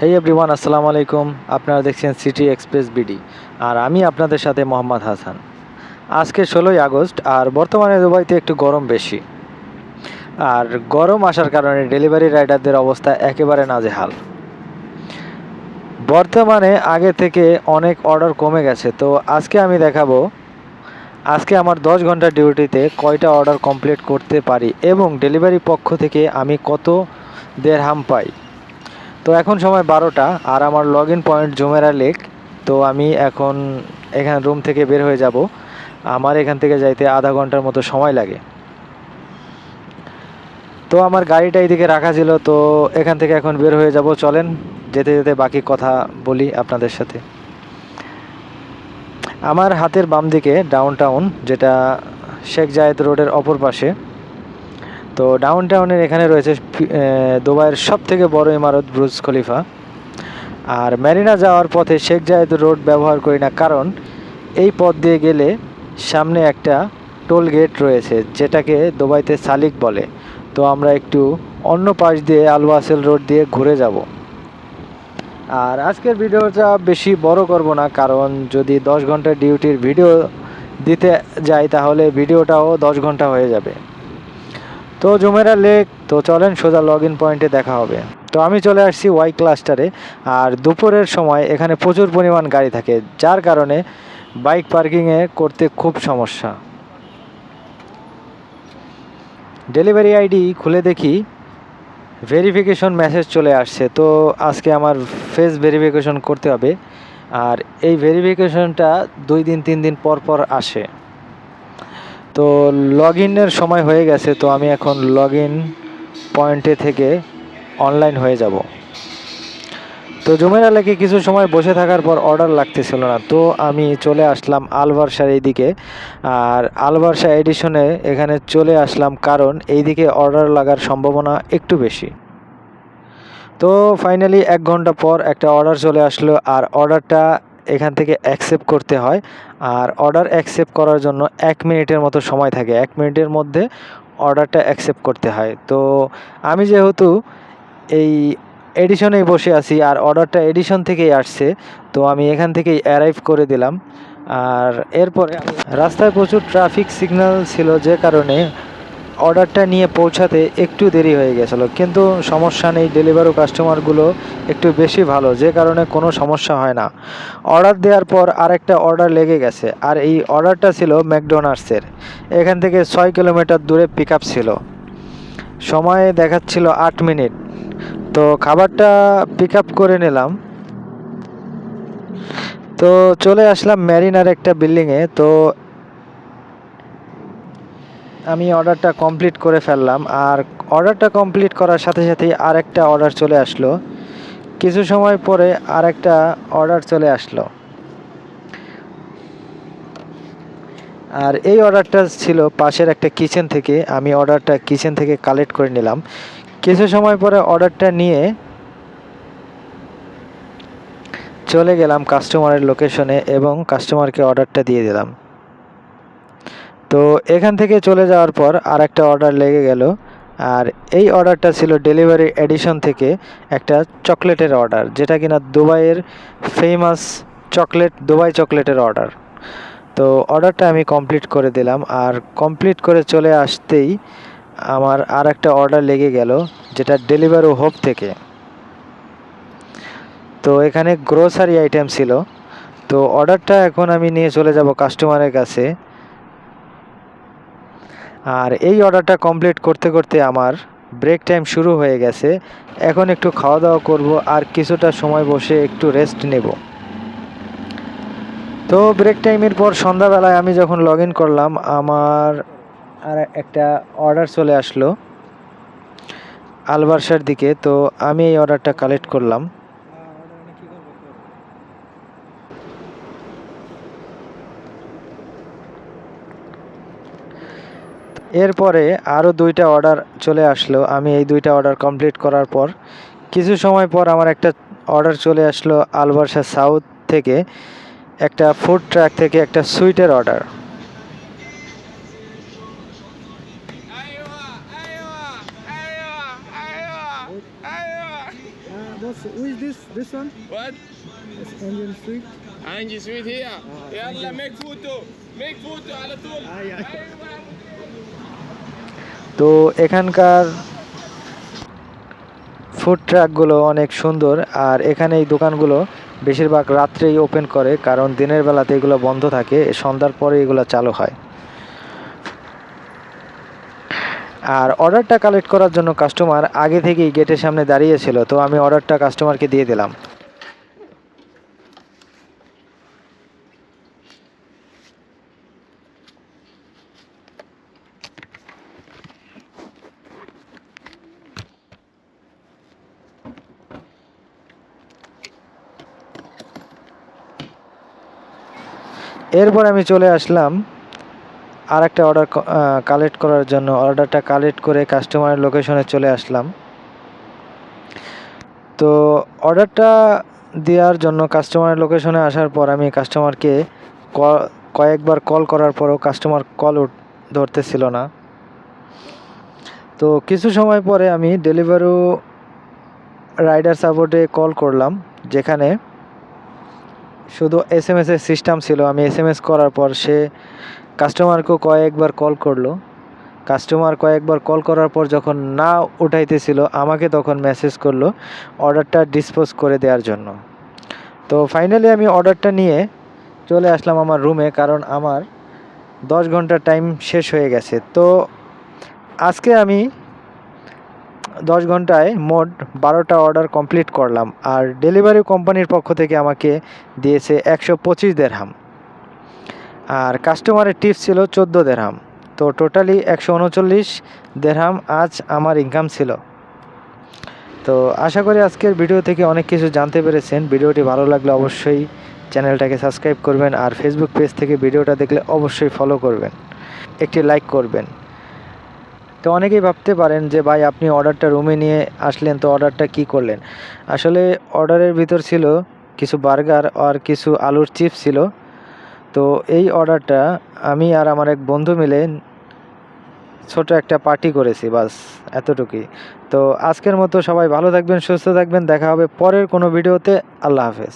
হেই everyone আসসালামু আলাইকুম আপনারা দেখছেন সিটি এক্সপ্রেস বিডি আর আমি আপনাদের সাথে মোহাম্মদ হাসান। আজকে ষোলোই আগস্ট আর বর্তমানে দুবাইতে একটু গরম বেশি। আর গরম আসার কারণে ডেলিভারি রাইডারদের অবস্থা একেবারে নাজেহাল। বর্তমানে আগে থেকে অনেক অর্ডার কমে গেছে, তো আজকে আমি দেখাবো, আজকে আমার দশ ঘণ্টা ডিউটিতে কয়টা অর্ডার কমপ্লিট করতে পারি এবং ডেলিভারি পক্ষ থেকে আমি কত দেড়হাম পাই। তো এখন সময় বারোটা আর আমার log in point Jumeirah lake তো আমি এখন এখান রুম থেকে বের হয়ে যাব। আমার এখান থেকে যাইতে আধা ঘণ্টার মতো সময় লাগে। তো আমার গাড়িটা এইদিকে রাখা ছিল, তো এখান থেকে এখন বের হয়ে যাব। চলেন, যেতে যেতে বাকি কথা বলি আপনাদের সাথে। আমার হাতের বাম দিকে ডাউন টাউন যেটা শেখ জায়েদ রোডের অপর পাশে তো ডাউন টাউনের এখানে রয়েছে দুবাইয়ের সব থেকে বড় ইমারত ব্রুজ খলিফা। আর ম্যারিনা যাওয়ার পথে শেখ জায়েদ রোড ব্যবহার করি না, কারণ এই পথ দিয়ে গেলে সামনে একটা টোল গেট রয়েছে, যেটাকে দুবাইতে সালিক বলে। তো আমরা একটু অন্য পাশ দিয়ে আলওয়াসেল রোড দিয়ে ঘুরে যাব। আর আজকের ভিডিওটা বেশি বড় করব না, কারণ যদি দশ ঘণ্টা ডিউটির ভিডিও দিতে যাই, তাহলে ভিডিওটাও দশ ঘণ্টা হয়ে যাবে। তো জুমেরা লেক, তো চলেন সোজা লগ ইন পয়েন্টে দেখা হবে। তো আমি চলে আসছি ওয়াই ক্লাস্টারে আর দুপুরের সময় এখানে প্রচুর পরিমাণ গাড়ি থাকে, যার কারণে বাইক পার্কিংয়ে করতে খুব সমস্যা। ডেলিভারি আইডি খুলে দেখি ভেরিফিকেশন মেসেজ চলে আসছে। তো আজকে আমার ফেস ভেরিফিকেশন করতে হবে, আর এই ভেরিফিকেশনটা দুই দিন, তিন দিন পর পর আসে। তো লগ ইনের সময় হয়ে গেছে, তো আমি এখন লগ ইন পয়েন্টে থেকে অনলাইন হয়ে যাব। তো জুমেরা লেকে কিছু সময় বসে থাকার পর অর্ডার লাগতেছিল না, তো আমি চলে আসলাম আলবার্সার এইদিকে। আর আলবার্সা এডিশনে এখানে চলে আসলাম কারণ এইদিকে অর্ডার লাগার সম্ভাবনা একটু বেশি। তো ফাইনালি এক ঘণ্টা পর একটা অর্ডার চলে আসলো, আর অর্ডারটা এখান থেকে অ্যাকসেপ্ট করতে হয়। আর অর্ডার অ্যাকসেপ্ট করার জন্য এক মিনিটের মতো সময় থাকে। এক মিনিটের মধ্যে অর্ডারটা অ্যাকসেপ্ট করতে হয়। তো আমি যেহেতু এই এডিশনেই বসে আছি আর অর্ডারটা এডিশন থেকেই আসছে, তো আমি এখান থেকেই অ্যারাইভ করে দিলাম। আর এরপরে রাস্তায় প্রচুর ট্রাফিক সিগন্যাল ছিল যে কারণে অর্ডারটা নিয়ে পৌঁছাতে একটু দেরি হয়ে গেছিল। কিন্তু সমস্যা নেই, ডেলিভারি কাস্টমারগুলো একটু বেশি ভালো, যে কারণে কোনো সমস্যা হয় না। অর্ডার দেওয়ার পর আরেকটা অর্ডার লেগে গেছে, আর এই অর্ডারটা ছিল ম্যাকডোনাল্ডসের। এখান থেকে ছয় কিলোমিটার দূরে পিক ছিল। সময় দেখাচ্ছিল আট মিনিট। তো খাবারটা পিক করে নিলাম। তো চলে আসলাম ম্যারিনার একটা বিল্ডিংয়ে। তো আমি অর্ডারটা কমপ্লিট করে ফেললাম আর অর্ডারটা কমপ্লিট করার সাথে সাথেই আরেকটা অর্ডার চলে আসলো। কিছু সময় পরে আরেকটা অর্ডার চলে আসলো। আর এই অর্ডারটা ছিল পাশের একটা কিচেন থেকে। আমি অর্ডারটা কিচেন থেকে কালেক্ট করে নিলাম। কিছু সময় পরে অর্ডারটা নিয়ে চলে গেলাম কাস্টমারের লোকেশনে এবং কাস্টমারকে অর্ডারটা দিয়ে দিলাম। তো এখান থেকে চলে যাওয়ার পর আর একটা অর্ডার লেগে গেল। আর এই অর্ডারটা ছিল ডেলিভারি এডিশন থেকে একটা চকলেটের অর্ডার যেটা কিনা দুবাইয়ের ফেমাস চকলেট দুবাই চকলেটের অর্ডার তো অর্ডারটা আমি কমপ্লিট করে দিলাম। আর কমপ্লিট করে চলে আসতেই আমার আর একটা অর্ডার লেগে গেল, যেটা ডেলিভারি হোপ থেকে। তো এখানে গ্রোসারি আইটেম ছিল। তো অর্ডারটা এখন আমি নিয়ে চলে যাব কাস্টমারের কাছে। আর এই অর্ডারটা কমপ্লিট করতে করতে আমার ব্রেক টাইম শুরু হয়ে গেছে। এখন একটু খাওয়া দাওয়া করব আর কিছুটা সময় বসে একটু রেস্ট নেব। তো ব্রেক টাইমের পর সন্ধ্যাবেলায় আমি যখন লগ করলাম, আমার আর একটা অর্ডার চলে আসলো আলবার্সার দিকে। তো আমি এই অর্ডারটা কালেক্ট করলাম। এরপরে আরও দুইটা অর্ডার চলে আসলো আমি এই দুইটা অর্ডার কমপ্লিট করার পর কিছু সময় পর আমার একটা অর্ডার চলে আসলো আলবার্সা সাউথ থেকে একটা ফুড ট্র্যাক থেকে একটা সুইটের order ايوه ايوه ايوه ايوه boss, who is this? This one? What? It's Indian sweet. عندي سويت هي thank يلا you. ميك فوتو ميك فوتو على طول آي، آي. ايوه তো এখানকার ফুড ট্রাকগুলো অনেক সুন্দর, আর এখানে এই দোকানগুলো বেশিরভাগ রাত্রেই ওপেন করে, কারণ দিনের বেলাতে এগুলো বন্ধ থাকে, সন্ধ্যার পরে এগুলো চালু হয়। আর অর্ডারটা কালেক্ট করার জন্য কাস্টমার আগে থেকেই গেটের সামনে দাঁড়িয়েছিল তো আমি অর্ডারটা কাস্টমারকে দিয়ে দিলাম। এরপর আমি চলে আসলাম আর একটা অর্ডার কালেক্ট করার জন্য। অর্ডারটা কালেক্ট করে কাস্টমারের লোকেশনে চলে আসলাম। তো অর্ডারটা দেওয়ার জন্য কাস্টমারের লোকেশনে আসার পর আমি কাস্টমারকে কয়েকবার কল করার পরও কাস্টমার কল ধরতেছিল না। তো কিছু সময় পরে আমি ডেলিভারি রাইডার সাপোর্টে কল করলাম, যেখানে শুধু এস এম এসের সিস্টেম ছিল। আমি এস এম এস করার পর সে কাস্টমারকেও কয়েকবার কল করল। কাস্টমার কয়েকবার কল করার পর যখন না উঠাইতেছিল, আমাকে তখন মেসেজ করল অর্ডারটা ডিসপোজ করে দেওয়ার জন্য। তো ফাইনালি আমি অর্ডারটা নিয়ে চলে আসলাম আমার রুমে কারণ আমার দশ ঘণ্টার টাইম শেষ হয়ে গেছে। তো আজকে আমি দশ ঘন্টায় মোট বারোটা অর্ডার কমপ্লিট করলাম আর ডেলিভারি কোম্পানির পক্ষ থেকে আমাকে দিয়েছে একশো পঁচিশ দেড়হাম। আর কাস্টমারের টিপস ছিল চোদ্দ দেড়হাম। তো টোটালি একশো উনচল্লিশ দেড়হাম আজ আমার ইনকাম ছিল। তো আশা করি আজকের ভিডিও থেকে অনেক কিছু জানতে পেরেছেন। ভিডিওটি ভালো লাগলে অবশ্যই চ্যানেলটাকে সাবস্ক্রাইব করবেন আর ফেসবুক পেজ থেকে ভিডিওটা দেখলে অবশ্যই ফলো করবেন। একটি লাইক করবেন। তো অনেকেই ভাবতে পারেন যে, ভাই, আপনি অর্ডারটা রুমে নিয়ে আসলেন, তো অর্ডারটা কি করলেন? আসলে অর্ডারের ভিতর ছিল কিছু বার্গার আর কিছু আলুর চিপস ছিল। তো এই অর্ডারটা আমি আর আমার এক বন্ধু মিলে ছোট একটা পার্টি করেছি, বাস, এতটুকুই। তো আজকের মতো সবাই ভালো থাকবেন, সুস্থ থাকবেন, দেখা হবে পরের কোনো ভিডিওতে আল্লাহ হাফেজ।